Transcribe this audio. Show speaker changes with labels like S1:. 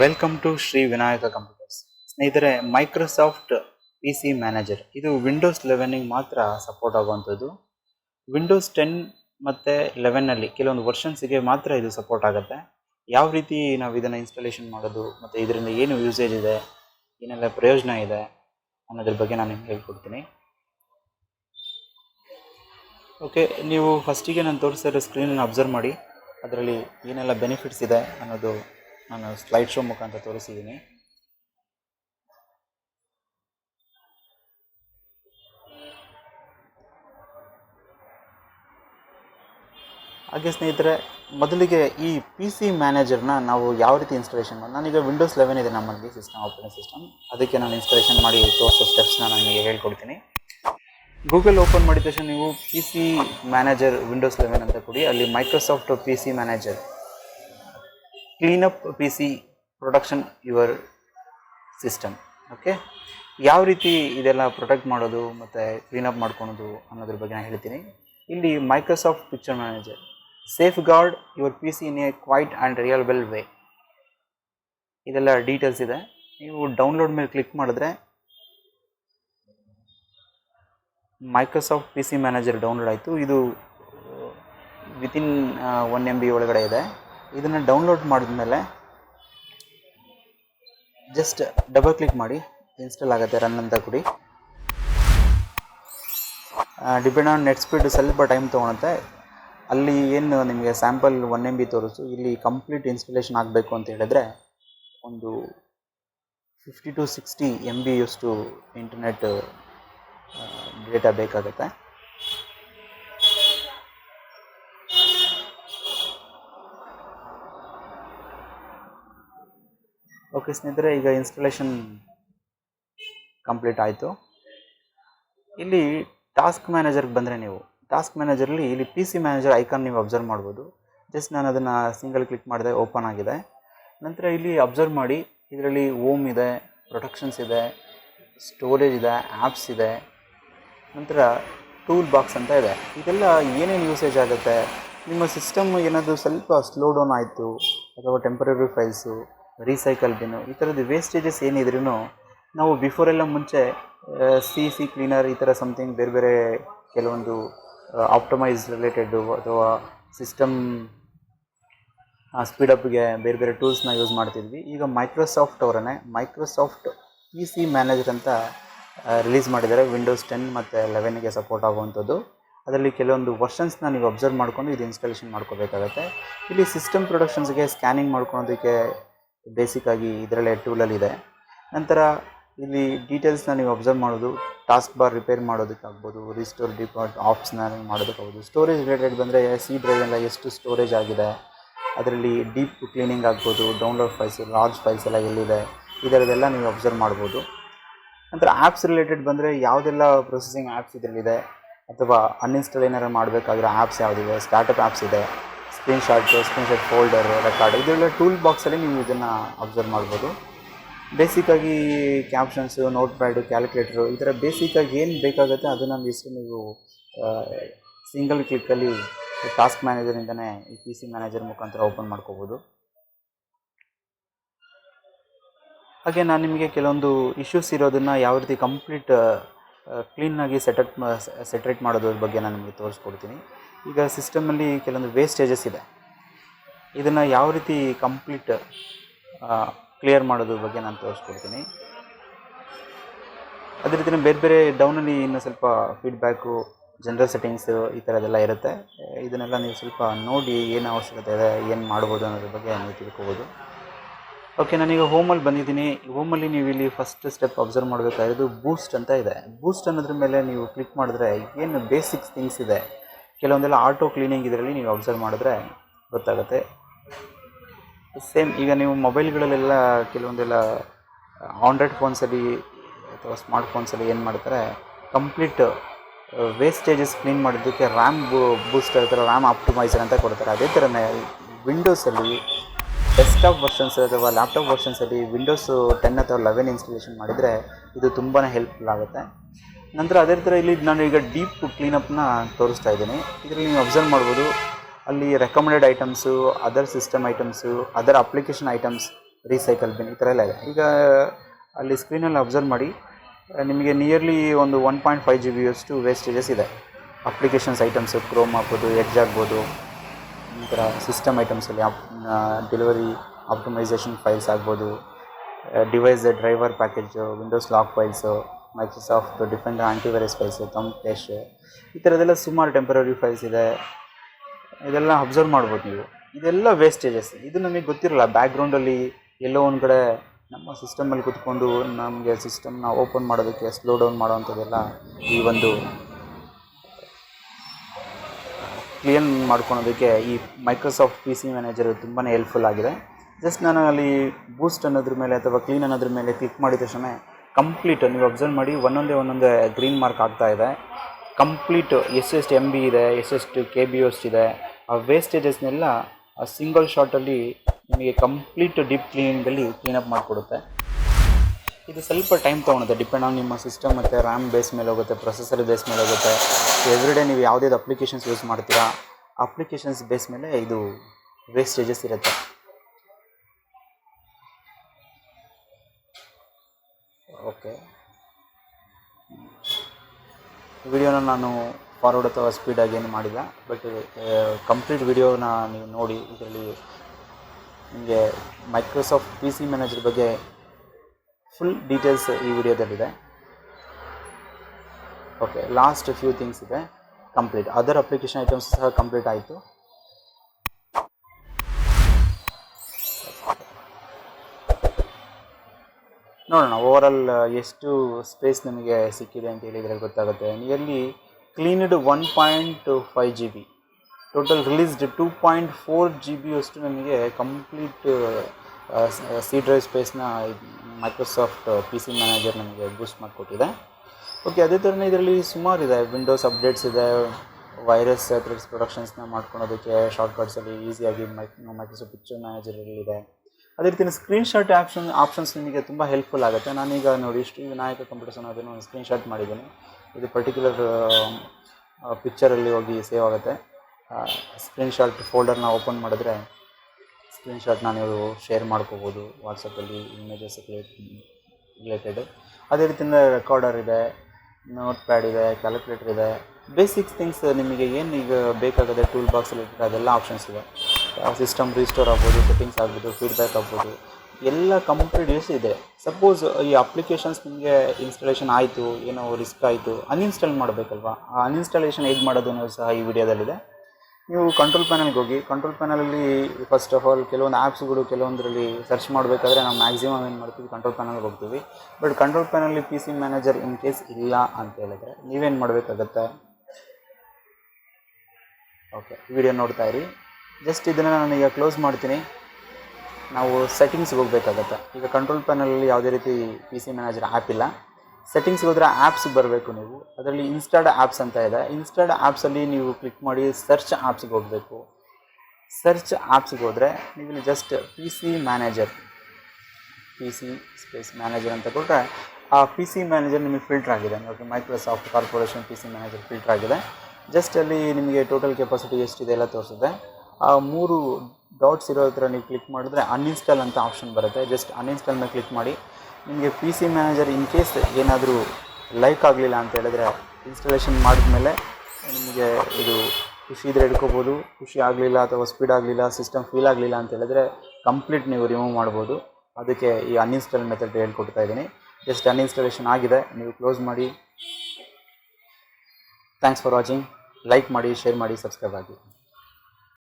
S1: Welcome to Shri Vinayaka computers ಸ್ನೇಹಿತರೆ Microsoft P C manager ಇದು Windows ಲೆವೆನಿಗೆ ಮಾತ್ರ ಸಪೋರ್ಟ್ ಆಗುವಂಥದ್ದು. ವಿಂಡೋಸ್ ಟೆನ್ ಮತ್ತು ಲೆವೆನ್ನಲ್ಲಿ ಕೆಲವೊಂದು ವರ್ಷನ್ಸಿಗೆ ಮಾತ್ರ ಇದು ಸಪೋರ್ಟ್ ಆಗುತ್ತೆ. ಯಾವ ರೀತಿ ನಾವು ಇದನ್ನು ಇನ್ಸ್ಟಾಲೇಷನ್ ಮಾಡೋದು, ಮತ್ತು ಇದರಿಂದ ಏನು ಯೂಸೇಜ್ ಇದೆ, ಏನೆಲ್ಲ ಪ್ರಯೋಜನ ಇದೆ ಅನ್ನೋದ್ರ ಬಗ್ಗೆ ನಾನು ನಿಮ್ಗೆ ಹೇಳ್ಕೊಡ್ತೀನಿ. ಓಕೆ ನೀವು ಫಸ್ಟಿಗೆ ನಾನು ತೋರಿಸಿರೋ ಸ್ಕ್ರೀನನ್ನು ಅಬ್ಸರ್ವ್ ಮಾಡಿ. ಅದರಲ್ಲಿ ಏನೆಲ್ಲ ಬೆನಿಫಿಟ್ಸ್ ಇದೆ ಅನ್ನೋದು ನಾನು ಸ್ಲೈಡ್ ಶೋ ಮುಖಾಂತರ ತೋರಿಸಿದ್ದೀನಿ ಹಾಗೆ ಸ್ನೇಹಿತರೆ, ಮೊದಲಿಗೆ ಈ ಪಿ ಸಿ ಮ್ಯಾನೇಜರ್ನ ನಾವು ಯಾವ ರೀತಿ ಇನ್ಸ್ಟಾಲೇಷನ್ ಮಾಡಿ ನಾನೀಗ ವಿಂಡೋಸ್ ಲೆವೆನ್ ಇದೆ ನಮ್ಮಲ್ಲಿ ಸಿಸ್ಟಮ್ ಆಪರೇಟಿಂಗ್ ಸಿಸ್ಟಮ್ ಅದಕ್ಕೆ ನಾನು ಇನ್ಸ್ಟಾಲೇಷನ್ ಮಾಡಿ ತೋರಿಸೋ ಸ್ಟೆಪ್ಸ್ನ ನಾನು ನಿಮಗೆ ಹೇಳ್ಕೊಡ್ತೀನಿ. ಗೂಗಲ್ ಓಪನ್ ಮಾಡಿದ ತಕ್ಷಣ ನೀವು P C manager Windows eleven ಅಂತ ಕೊಡಿ. ಅಲ್ಲಿ Microsoft P C manager cleanup P C production your system okay ಯಾವ ರೀತಿ ಇದೆಲ್ಲ ಪ್ರೊಟೆಕ್ಟ್ ಮಾಡೋದು ಮತ್ತು ಕ್ಲೀನಪ್ ಮಾಡ್ಕೊಳೋದು ಅನ್ನೋದ್ರ ಬಗ್ಗೆ ನಾನು ಹೇಳ್ತೀನಿ. ಇಲ್ಲಿ Microsoft picture manager safeguard your P C in a quiet and real ವೆಲ್ ವೇ ಇದೆಲ್ಲ ಡೀಟೇಲ್ಸ್ ಇದೆ. ನೀವು ಡೌನ್ಲೋಡ್ ಮೇಲೆ ಕ್ಲಿಕ್ ಮಾಡಿದ್ರೆ Microsoft P C manager download ಆಯಿತು. ಇದು ವಿತಿನ್ ಒನ್ ಎಂ ಬಿ ಒಳಗಡೆ ಇದೆ. ಇದನ್ನು ಡೌನ್ಲೋಡ್ ಮಾಡಿದ ಮೇಲೆ ಜಸ್ಟ್ ಡಬಲ್ ಕ್ಲಿಕ್ ಮಾಡಿ ಇನ್ಸ್ಟಾಲ್ ಆಗುತ್ತೆ ರನ್ ಅಂತ ಕೊಡಿ. ಡಿಪೆಂಡ್ ಆನ್ ನೆಟ್ ಸ್ಪೀಡ್ ಸ್ವಲ್ಪ ಟೈಮ್ ತೊಗೊಳುತ್ತೆ. ಅಲ್ಲಿ ಏನು ನಿಮಗೆ ಸ್ಯಾಂಪಲ್ ಒನ್ ಎಂ ಬಿ ತೋರಿಸು, ಇಲ್ಲಿ ಕಂಪ್ಲೀಟ್ ಇನ್ಸ್ಟಾಲೇಷನ್ ಆಗಬೇಕು ಅಂತ ಹೇಳಿದ್ರೆ ಒಂದು fifty to sixty M B internet data ಬೇಕಾಗುತ್ತೆ. ಓಕೆ ಸ್ನೇಹಿತರೆ, ಈಗ ಇನ್ಸ್ಟಾಲೇಷನ್ ಕಂಪ್ಲೀಟ್ ಆಯಿತು. ಇಲ್ಲಿ ಟಾಸ್ಕ್ ಮ್ಯಾನೇಜರ್ಗೆ ಬಂದರೆ ನೀವು. ಟಾಸ್ಕ್ ಮ್ಯಾನೇಜರಲ್ಲಿ ಇಲ್ಲಿ ಪಿ ಸಿ ಮ್ಯಾನೇಜರ್ ಐಕಾನ್ ನೀವು ಅಬ್ಸರ್ವ್ ಮಾಡ್ಬೋದು. ಜಸ್ಟ್ ನಾನು ಅದನ್ನು ಸಿಂಗಲ್ ಕ್ಲಿಕ್ ಮಾಡಿದೆ ಓಪನ್ ಆಗಿದೆ. ನಂತರ ಇಲ್ಲಿ ಅಬ್ಸರ್ವ್ ಮಾಡಿ, ಇದರಲ್ಲಿ ಓಮ್ ಇದೆ ಪ್ರೊಟೆಕ್ಷನ್ಸ್ ಇದೆ ಸ್ಟೋರೇಜ್ ಇದೆ ಆ್ಯಪ್ಸ್ ಇದೆ. ನಂತರ ಟೂಲ್ ಬಾಕ್ಸ್ ಅಂತ ಇದೆ. ಇದೆಲ್ಲ ಏನೇನು ಯೂಸೇಜ್ ಆಗುತ್ತೆ? ನಿಮ್ಮ ಸಿಸ್ಟಮ್ ಏನಾದರೂ ಸ್ವಲ್ಪ ಸ್ಲೋ ಡೌನ್ ಆಯಿತು, ಅಥವಾ ಟೆಂಪರರಿ ಫೈಲ್ಸು ರೀಸೈಕಲ್ ಬಿನ್ನು ಈ ಥರದ್ದು ವೇಸ್ಟೇಜಸ್ ಏನಿದ್ರೂ ನಾವು ಬಿಫೋರ್ ಎಲ್ಲ ಮುಂಚೆ ಸಿ ಸಿ ಕ್ಲೀನರ್ ಈ ಥರ ಸಮಥಿಂಗ್ ಬೇರೆ ಬೇರೆ ಕೆಲವೊಂದು ಆಪ್ಟಮೈಸ್ ರಿಲೇಟೆಡ್ಡು ಅಥವಾ ಸಿಸ್ಟಮ್ ಸ್ಪೀಡಪ್ಗೆ ಬೇರೆ ಬೇರೆ ಟೂಲ್ಸ್ನ ಯೂಸ್ ಮಾಡ್ತಿದ್ವಿ. ಈಗ ಮೈಕ್ರೋಸಾಫ್ಟ್ ಅವರನ್ನೇ ಮೈಕ್ರೋಸಾಫ್ಟ್ ಪಿ ಸಿ ಮ್ಯಾನೇಜರ್ ಅಂತ ರಿಲೀಸ್ ಮಾಡಿದ್ದಾರೆ. ವಿಂಡೋಸ್ ಟೆನ್ ಮತ್ತು ಲೆವೆನ್ಗೆ ಸಪೋರ್ಟ್ ಆಗುವಂಥದ್ದು. ಅದರಲ್ಲಿ ಕೆಲವೊಂದು ವರ್ಷನ್ಸ್ನ ನೀವು ಅಬ್ಸರ್ವ್ ಮಾಡ್ಕೊಂಡು ಇದು ಇನ್ಸ್ಟಾಲೇಷನ್ ಮಾಡ್ಕೋಬೇಕಾಗತ್ತೆ. ಇಲ್ಲಿ ಸಿಸ್ಟಮ್ ಪ್ರೊಡಕ್ಷನ್ಸ್ಗೆ ಸ್ಕ್ಯಾನಿಂಗ್ ಮಾಡ್ಕೊಳೋದಕ್ಕೆ ಬೇಸಿಕ್ಕಾಗಿ ಇದರಲ್ಲೇ ಟೂಲಲ್ಲಿದೆ ನಂತರ ಇಲ್ಲಿ ಡೀಟೇಲ್ಸ್ನ ನೀವು ಅಬ್ಸರ್ವ್ ಮಾಡೋದು ಟಾಸ್ಕ್ ಬಾರ್ ರಿಪೇರ್ ಮಾಡೋದಕ್ಕಾಗ್ಬೋದು ರಿಸ್ಟೋರ್ ಡಿಪಾರ್ಟ್ ಆಪ್ಸ್ನ ಮಾಡೋದಕ್ಕಾಗ್ಬೋದು. ಸ್ಟೋರೇಜ್ ರಿಲೇಟೆಡ್ ಬಂದರೆ ಸಿ ಡ್ರೈವ್ ಎಲ್ಲ ಎಷ್ಟು ಸ್ಟೋರೇಜ್ ಆಗಿದೆ, ಅದರಲ್ಲಿ ಡೀಪ್ ಕ್ಲೀನಿಂಗ್ ಆಗ್ಬೋದು ಡೌನ್ಲೋಡ್ ಫೈಲ್ಸ್ ಲಾರ್ಜ್ ಫೈಲ್ಸ್ ಎಲ್ಲ ಎಲ್ಲಿದೆ ಇದರದೆಲ್ಲ ನೀವು ಅಬ್ಸರ್ವ್ ಮಾಡ್ಬೋದು. ನಂತರ ಆ್ಯಪ್ಸ್ ರಿಲೇಟೆಡ್ ಬಂದರೆ ಯಾವುದೆಲ್ಲ ಪ್ರೊಸೆಸಿಂಗ್ ಆ್ಯಪ್ಸ್ ಇದರಲ್ಲಿದೆ, ಅಥವಾ ಅನ್ಇನ್ಸ್ಟಾಲ್ ಏನಾರು ಮಾಡಬೇಕಾಗಿರೋ ಆ್ಯಪ್ಸ್ ಯಾವುದಿದೆ ಸ್ಟಾರ್ಟಪ್ ಆ್ಯಪ್ಸ್ ಇದೆ ಸ್ಕ್ರೀನ್ಶಾಟ್ ಸ್ಕ್ರೀನ್ಶಾಟ್ ಫೋಲ್ಡರ್ ರೆಕಾರ್ಡ್ ಇದೆಲ್ಲ ಟೂಲ್ ಬಾಕ್ಸಲ್ಲಿ ನೀವು ಇದನ್ನು ಅಬ್ಸರ್ವ್ ಮಾಡ್ಬೋದು. ಬೇಸಿಕ್ಕಾಗಿ ಕ್ಯಾಪ್ಷನ್ಸು ನೋಟ್ ಪ್ಯಾಡು ಕ್ಯಾಲ್ಕುಲೇಟ್ರು ಈ ಥರ ಬೇಸಿಕ್ಕಾಗಿ ಏನು ಬೇಕಾಗುತ್ತೆ ಅದನ್ನು ನೀವು ಸಿಂಗಲ್ ಕ್ಲಿಕ್ಕಲ್ಲಿ ಟಾಸ್ಕ್ ಮ್ಯಾನೇಜರಿಂದನೇ ಈ ಪಿ ಸಿ ಮ್ಯಾನೇಜರ್ ಮುಖಾಂತರ ಓಪನ್ ಮಾಡ್ಕೋಬೋದು. ಹಾಗೆ ನಾನು ನಿಮಗೆ ಕೆಲವೊಂದು ಇಶ್ಯೂಸ್ ಇರೋದನ್ನು ಯಾವ ರೀತಿ ಕಂಪ್ಲೀಟ್ ಕ್ಲೀನಾಗಿ ಸೆಟಪ್ ಸೆಟ್ರೇಟ್ ಮಾಡೋದ್ರ ಬಗ್ಗೆ ನಾನು ನಿಮಗೆ ತೋರಿಸ್ಕೊಡ್ತೀನಿ. ಈಗ ಸಿಸ್ಟಮಲ್ಲಿ ಕೆಲವೊಂದು ವೇಸ್ಟೇಜಸ್ ಇದೆ. ಇದನ್ನು ಯಾವ ರೀತಿ ಕಂಪ್ಲೀಟ್ ಕ್ಲಿಯರ್ ಮಾಡೋದ್ರ ಬಗ್ಗೆ ನಾನು ತೋರಿಸ್ಕೊಡ್ತೀನಿ. ಅದೇ ರೀತಿ ಬೇರೆ ಬೇರೆ ಡೌನಲ್ಲಿ ಇನ್ನು ಸ್ವಲ್ಪ ಫೀಡ್ಬ್ಯಾಕು ಜನರಲ್ ಸೆಟ್ಟಿಂಗ್ಸು ಈ ಥರದ್ದೆಲ್ಲ ಇರುತ್ತೆ. ಇದನ್ನೆಲ್ಲ ನೀವು ಸ್ವಲ್ಪ ನೋಡಿ ಏನು ಅವಶ್ಯಕತೆ ಇದೆ, ಏನು ಮಾಡ್ಬೋದು ಅನ್ನೋದ್ರ ಬಗ್ಗೆ ನೀವು ತಿಳ್ಕೊಬೋದು. ಓಕೆ ನಾನೀಗ ಹೋಮಲ್ಲಿ ಬಂದಿದ್ದೀನಿ. ಹೋಮಲ್ಲಿ ನೀವು ಇಲ್ಲಿ ಫಸ್ಟ್ ಸ್ಟೆಪ್ ಅಬ್ಸರ್ವ್ ಮಾಡಬೇಕಾಗಿರೋದು ಬೂಸ್ಟ್ ಅಂತ ಇದೆ. ಬೂಸ್ಟ್ ಅನ್ನೋದ್ರ ಮೇಲೆ ನೀವು ಕ್ಲಿಕ್ ಮಾಡಿದ್ರೆ ಏನು ಬೇಸಿಕ್ಸ್ ಥಿಂಗ್ಸ್ ಇದೆ. ಕೆಲವೊಂದೆಲ್ಲ ಆಟೋ ಕ್ಲೀನಿಂಗ್ ಇದರಲ್ಲಿ ನೀವು ಅಬ್ಸರ್ವ್ ಮಾಡಿದ್ರೆ ಗೊತ್ತಾಗುತ್ತೆ. ಸೇಮ್ ಈಗ ನೀವು ಮೊಬೈಲ್ಗಳಲ್ಲೆಲ್ಲ ಕೆಲವೊಂದೆಲ್ಲ ಆಂಡ್ರಾಯ್ಡ್ ಫೋನ್ಸಲ್ಲಿ ಅಥವಾ ಸ್ಮಾರ್ಟ್ ಫೋನ್ಸಲ್ಲಿ ಏನು ಮಾಡ್ತಾರೆ ಕಂಪ್ಲೀಟ್ ವೇಸ್ಟೇಜಸ್ ಕ್ಲೀನ್ ಮಾಡೋದಕ್ಕೆ ರ್ಯಾಮ್ ಬೂ ಬೂಸ್ಟರ್ ಥರ ರ್ಯಾಮ್ ಆಪ್ಟಿಮೈಸರ್ ಅಂತ ಕೊಡ್ತಾರೆ. ಅದೇ ಥರನೇ ವಿಂಡೋಸಲ್ಲಿ ಡೆಸ್ಕ್ಟಾಪ್ ವರ್ಷನ್ಸ್ ಅಥವಾ ಲ್ಯಾಪ್ಟಾಪ್ ವರ್ಷನ್ಸಲ್ಲಿ ವಿಂಡೋಸು ಟೆನ್ ಅಥವಾ ಲೆವೆನ್ ಇನ್ಸ್ಟಾಲೇಷನ್ ಮಾಡಿದರೆ ಇದು ತುಂಬಾ ಹೆಲ್ಪ್ಫುಲ್ ಆಗುತ್ತೆ. ನಂತರ ಅದೇ ಥರ ಇಲ್ಲಿ ನಾನು ಈಗ ಡೀಪ್ ಕ್ಲೀನಪ್ನ ತೋರಿಸ್ತಾ ಇದ್ದೀನಿ. ಇದರಲ್ಲಿ ನೀವು ಅಬ್ಸರ್ವ್ ಮಾಡ್ಬೋದು. ಅಲ್ಲಿ recommended items other system items other application items recycle bin ಈ ಥರ ಎಲ್ಲ ಇದೆ. ಈಗ ಅಲ್ಲಿ ಸ್ಕ್ರೀನಲ್ಲಿ ಅಬ್ಸರ್ವ್ ಮಾಡಿ, ನಿಮಗೆ ನಿಯರ್ಲಿ ಒಂದು ಒನ್ ಪಾಯಿಂಟ್ ಫೈವ್ ಜಿ ಬಿಯಷ್ಟು ವೇಸ್ಟೇಜಸ್ ಇದೆ. ಅಪ್ಲಿಕೇಶನ್ಸ್ ಐಟಮ್ಸು ಕ್ರೋಮ್ ಆಗ್ಬೋದು ಎಡ್ಜ್ ಆಗ್ಬೋದು ಈ ಥರ ಸಿಸ್ಟಮ್ ಐಟಮ್ಸಲ್ಲಿ ಆಪ್ ಡೆಲಿವರಿ ಆಪ್ಟಿಮೈಸೇಷನ್ ಫೈಲ್ಸ್ ಆಗ್ಬೋದು device driver package Windows lock files Microsoft Defender antivirus files cache ಈ ಥರದ್ದೆಲ್ಲ ಸುಮಾರು ಟೆಂಪರರಿ ಫೈಲ್ಸ್ ಇದೆ. ಇದೆಲ್ಲ ಅಬ್ಸರ್ವ್ ಮಾಡ್ಬೋದು ನೀವು. ಇದೆಲ್ಲ ವೇಸ್ಟೇಜಸ್ ಇದು ನಮಗೆ ಗೊತ್ತಿರಲ್ಲ ಬ್ಯಾಕ್ಗ್ರೌಂಡಲ್ಲಿ ಎಲ್ಲೋ ಒಂದು ಕಡೆ ನಮ್ಮ ಸಿಸ್ಟಮಲ್ಲಿ ಕುತ್ಕೊಂಡು ನಮಗೆ ಸಿಸ್ಟಮ್ನ ಓಪನ್ ಮಾಡೋದಕ್ಕೆ ಸ್ಲೋ ಡೌನ್ ಮಾಡೋವಂಥದ್ದೆಲ್ಲ ಈ ಒಂದು ಕ್ಲಿಯರ್ ಮಾಡ್ಕೊಳೋದಕ್ಕೆ ಈ ಮೈಕ್ರೋಸಾಫ್ಟ್ ಪಿ ಸಿ ಮ್ಯಾನೇಜರ್ ತುಂಬಾ ಹೆಲ್ಪ್ಫುಲ್ ಆಗಿದೆ. ಜಸ್ಟ್ ನಾನು ಅಲ್ಲಿ ಬೂಸ್ಟ್ ಅನ್ನೋದ್ರ ಮೇಲೆ ಅಥವಾ ಕ್ಲೀನ್ ಅನ್ನೋದ್ರ ಮೇಲೆ ಕ್ಲಿಕ್ ಮಾಡಿದ ತಕ್ಷಣ ಕಂಪ್ಲೀಟ್ ನೀವು ಅಬ್ಸರ್ವ್ ಮಾಡಿ, ಒಂದೊಂದೇ ಒಂದೊಂದೇ ಗ್ರೀನ್ ಮಾರ್ಕ್ ಆಗ್ತಾ ಇದೆ. ಕಂಪ್ಲೀಟ್ ಎಷ್ಟೆಷ್ಟು ಎಂ ಬಿ ಇದೆ ಎಷ್ಟೆಷ್ಟು ಕೆ ಬಿ ಇದೆ. ಆ ವೇಸ್ಟೇಜಸ್ನೆಲ್ಲ ಆ ಸಿಂಗಲ್ ಶಾಟಲ್ಲಿ ನಿಮಗೆ ಕಂಪ್ಲೀಟ್ ಡೀಪ್ ಕ್ಲೀನಿಂಗಲ್ಲಿ ಕ್ಲೀನಪ್ ಮಾಡಿಕೊಡುತ್ತೆ. ಇದು ಸ್ವಲ್ಪ ಟೈಮ್ ತೊಗೊಳುತ್ತೆ. ಡಿಪೆಂಡ್ ಆನ್ ನಿಮ್ಮ ಸಿಸ್ಟಮ್ ಮತ್ತು ರ್ಯಾಮ್ ಬೇಸ್ ಮೇಲೆ ಹೋಗುತ್ತೆ ಪ್ರೊಸೆಸರ್ ಬೇಸ್ ಮೇಲೆ ಹೋಗುತ್ತೆ. ಎವ್ರಿಡೇ ನೀವು ಯಾವುದೇ ಅಪ್ಲಿಕೇಶನ್ಸ್ ಯೂಸ್ ಮಾಡ್ತೀರಾ ಅಪ್ಲಿಕೇಶನ್ಸ್ ಬೇಸ್ ಮೇಲೆ ಇದು ವೇಸ್ಟೇಜಸ್ ಇರುತ್ತೆ. ಓಕೆ. ವಿಡಿಯೋನ ನಾನು ಫಾರ್ವರ್ಡ್ ಅಥವಾ ಸ್ಪೀಡಾಗಿ ಏನು ಮಾಡಿಲ್ಲ ಬಟ್ ಕಂಪ್ಲೀಟ್ ವಿಡಿಯೋನ ನೀವು ನೋಡಿ ಇದರಲ್ಲಿ ನಿಮಗೆ ಮೈಕ್ರೋಸಾಫ್ಟ್ ಪಿ ಸಿ ಮ್ಯಾನೇಜರ್ ಬಗ್ಗೆ ಫುಲ್ ಡೀಟೇಲ್ಸ್ ಈ ವಿಡಿಯೋದಲ್ಲಿದೆ. ಓಕೆ ಲಾಸ್ಟ್ ಫ್ಯೂ ಥಿಂಗ್ಸ್ ಇದೆ ಕಂಪ್ಲೀಟ್ ಅದರ್ ಅಪ್ಲಿಕೇಶನ್ ಐಟಮ್ಸ್ ಸಹ ಕಂಪ್ಲೀಟ್ ಆಯಿತು. ನೋಡೋಣ ಓವರಾಲ್ ಎಷ್ಟು ಸ್ಪೇಸ್ ನಮಗೆ ಸಿಕ್ಕಿದೆ ಅಂತ ಹೇಳಿದರೆ ಗೊತ್ತಾಗುತ್ತೆ. Nearly cleaned one point five G B total released two point four G B ಅಷ್ಟು ನಮಗೆ ಕಂಪ್ಲೀಟ್ ಸಿ ಡ್ರೈವ್ ಸ್ಪೇಸ್ನ ಮೈಕ್ರೋಸಾಫ್ಟ್ ಪಿ ಸಿ ಮ್ಯಾನೇಜರ್ ನಮಗೆ ಬೂಸ್ಟ್ ಮಾಡಿಕೊಟ್ಟಿದೆ. ಓಕೆ ಅದೇ ಥರನೇ ಇದರಲ್ಲಿ ಸುಮಾರು ಇದೆ. ವಿಂಡೋಸ್ ಅಪ್ಡೇಟ್ಸ್ ಇದೆ. ವೈರಸ್ ಥ್ರೆಡ್ಸ್ ಪ್ರೊಡಕ್ಷನ್ಸ್ನ ಮಾಡ್ಕೊಳೋದಕ್ಕೆ ಶಾರ್ಟ್ಕಟ್ಸಲ್ಲಿ ಈಸಿಯಾಗಿ ಮೈಕ್ ಮೈಕ್ರೋಸಾಫ್ಟ್ ಪಿಕ್ಚರ್ ಮ್ಯಾನೇಜರಲ್ಲಿದೆ ಅದೇ ರೀತಿ ಸ್ಕ್ರೀನ್ ಶಾಟ್ ಆಪ್ಷನ್ ಆಪ್ಷನ್ಸ್ ನಿಮಗೆ ತುಂಬ ಹೆಲ್ಪ್ಫುಲ್ ಆಗುತ್ತೆ. ನಾನೀಗ ನೋಡಿ, ಇಷ್ಟು ವಿನಾಯಕ ಕಂಪ್ಯೂಟರ್ಸ್ ಅನ್ನೋದನ್ನು ಒಂದು ಸ್ಕ್ರೀನ್ ಶಾಟ್ ಮಾಡಿದ್ದೀನಿ. ಇದು ಪರ್ಟಿಕ್ಯುಲರ್ ಪಿಕ್ಚರಲ್ಲಿ ಹೋಗಿ ಸೇವ್ ಆಗುತ್ತೆ. ಸ್ಕ್ರೀನ್ ಶಾಟ್ ಫೋಲ್ಡರ್ನ ಓಪನ್ ಮಾಡಿದ್ರೆ ಸ್ಕ್ರೀನ್ ನಾನು ನೀವು ಶೇರ್ ಮಾಡ್ಕೋಬೋದು ವಾಟ್ಸಪ್ಪಲ್ಲಿ ಇಮೇಜಸ್ ರಿಲೇಟೆಡ್ ಅದೇ ರೀತಿಯಿಂದ ರೆಕಾರ್ಡರ್ ಇದೆ ನೋಟ್ ಪ್ಯಾಡ್ ಇದೆ ಕ್ಯಾಲ್ಕುಲೇಟರ್ ಇದೆ. ಬೇಸಿಕ್ ಥಿಂಗ್ಸ್ ನಿಮಗೆ ಏನು ಈಗ ಬೇಕಾಗದೆ ಟೂಲ್ ಬಾಕ್ಸ್ ರಿಲೇಟೆಡ್ ಅದೆಲ್ಲ ಆಪ್ಷನ್ಸ್ ಇದೆ. ಸಿಸ್ಟಮ್ ರೀಸ್ಟೋರ್ ಆಗ್ಬೋದು ಸೆಟ್ಟಿಂಗ್ಸ್ ಆಗ್ಬೋದು ಫೀಡ್ಬ್ಯಾಕ್ ಆಗ್ಬೋದು, ಎಲ್ಲ ಕಂಪ್ಲೀಟ್ ಯೂಸ್ ಇದೆ. ಸಪೋಸ್ ಈ ಅಪ್ಲಿಕೇಶನ್ಸ್ ನಿಮಗೆ ಇನ್ಸ್ಟಾಲೇಷನ್ ಆಯಿತು, ಏನೋ ರಿಸ್ಕ್ ಆಯಿತು ಅನ್ಇನ್ಸ್ಟಾಲ್ ಮಾಡಬೇಕಲ್ವಾ? ಆ ಅನ್ಇನ್ಸ್ಟಾಲೇಷನ್ ಹೇಗೆ ಮಾಡೋದು ಅನ್ನೋದು ಸಹ ಈ ವಿಡಿಯೋದಲ್ಲಿದೆ. ನೀವು ಕಂಟ್ರೋಲ್ ಪ್ಯಾನಲ್ಗೆ ಹೋಗಿ ಕಂಟ್ರೋಲ್ ಪ್ಯಾನಲಲ್ಲಿ ಫಸ್ಟ್ ಆಫ್ ಆಲ್ ಕೆಲವೊಂದು ಆ್ಯಪ್ಸ್ಗಳು ಕೆಲವೊಂದರಲ್ಲಿ ಸರ್ಚ್ ಮಾಡಬೇಕಾದ್ರೆ ನಾವು ಮ್ಯಾಕ್ಸಿಮಮ್ ಏನು ಮಾಡ್ತೀವಿ ಕಂಟ್ರೋಲ್ ಪ್ಯಾನಲ್ಗೆ ಹೋಗ್ತೀವಿ. But control ಪ್ಯಾನಲ್ಲಿ P C manager in case ಇಲ್ಲ ಅಂತ ಹೇಳಿದ್ರೆ ನೀವೇನು ಮಾಡಬೇಕಾಗತ್ತೆ? ಓಕೆ ವಿಡಿಯೋ ನೋಡ್ತಾ ಇರಿ. ಜಸ್ಟ್ ಇದನ್ನು ನಾನು ಈಗ ಕ್ಲೋಸ್ ಮಾಡ್ತೀನಿ. ನಾವು ಸೆಟ್ಟಿಂಗ್ಸ್ಗೆ ಹೋಗಬೇಕಾಗತ್ತೆ. ಈಗ ಕಂಟ್ರೋಲ್ ಪ್ಯಾನಲಲ್ಲಿ ಯಾವುದೇ ರೀತಿ ಪಿ ಸಿ ಮ್ಯಾನೇಜರ್ ಆ್ಯಪ್ ಇಲ್ಲ. ಸೆಟ್ಟಿಂಗ್ಸ್ಗೆ ಹೋದರೆ ಆ್ಯಪ್ಸ್ ಬರಬೇಕು ನೀವು. ಅದರಲ್ಲಿ ಇನ್ಸ್ಟಾಲ್ಡ್ ಆ್ಯಪ್ಸ್ ಅಂತ ಇದೆ. ಇನ್ಸ್ಟಾಲ್ಡ್ ಆ್ಯಪ್ಸಲ್ಲಿ ನೀವು ಕ್ಲಿಕ್ ಮಾಡಿ ಸರ್ಚ್ ಆ್ಯಪ್ಸ್ಗೆ ಹೋಗಬೇಕು. ಸರ್ಚ್ ಆ್ಯಪ್ಸ್ಗೆ ಹೋದರೆ ನೀವು just P C manager P C space manager ಅಂತ ಕೊಟ್ಟರೆ ಆ ಪಿ ಸಿ ಮ್ಯಾನೇಜರ್ ನಿಮಗೆ ಫಿಲ್ಟರ್ ಆಗಿದೆ. ನೋಡಿ Microsoft corporation P C manager filter ಆಗಿದೆ. ಜಸ್ಟ್ ಅಲ್ಲಿ ನಿಮಗೆ ಟೋಟಲ್ ಕೆಪಾಸಿಟಿ ಎಷ್ಟಿದೆ ಎಲ್ಲ ತೋರಿಸುತ್ತೆ. ಆ ಮೂರು ಡಾಟ್ಸ್ ಇರೋ ಹತ್ರ ನೀವು ಕ್ಲಿಕ್ ಮಾಡಿದ್ರೆ ಅನ್ಇನ್ಸ್ಟಾಲ್ ಅಂತ ಆಪ್ಷನ್ ಬರುತ್ತೆ. ಜಸ್ಟ್ ಅನ್ಇನ್ಸ್ಟಾಲ್ ಮೇಲೆ ಕ್ಲಿಕ್ ಮಾಡಿ. ನಿಮಗೆ P C manager in case ಏನಾದರೂ ಲೈಕ್ ಆಗಲಿಲ್ಲ ಅಂತ ಹೇಳಿದ್ರೆ ಇನ್ಸ್ಟಾಲೇಷನ್ ಮಾಡಿದ್ಮೇಲೆ ನಿಮಗೆ ಇದು ಖುಷಿ ಇದ್ರೆ ಹಿಡ್ಕೋಬೋದು. ಖುಷಿ ಆಗಲಿಲ್ಲ ಅಥವಾ ಸ್ಪೀಡ್ ಆಗಲಿಲ್ಲ ಸಿಸ್ಟಮ್ ಫೀಲ್ ಆಗಲಿಲ್ಲ ಅಂತ ಹೇಳಿದ್ರೆ ಕಂಪ್ಲೀಟ್ ನೀವು ರಿಮೂವ್ ಮಾಡ್ಬೋದು. ಅದಕ್ಕೆ ಈ ಅನ್ಇನ್ಸ್ಟಾಲ್ ಮೆಥಡ್ ಹೇಳ್ಕೊಡ್ತಾ ಇದ್ದೀನಿ. ಜಸ್ಟ್ ಅನ್ಇನ್ಸ್ಟಾಲೇಷನ್ ಆಗಿದೆ. ನೀವು ಕ್ಲೋಸ್ ಮಾಡಿ. ಥ್ಯಾಂಕ್ಸ್ ಫಾರ್ ವಾಚಿಂಗ್ ಲೈಕ್ ಮಾಡಿ ಶೇರ್ ಮಾಡಿ ಸಬ್ಸ್ಕ್ರೈಬ್ ಆಗಿ.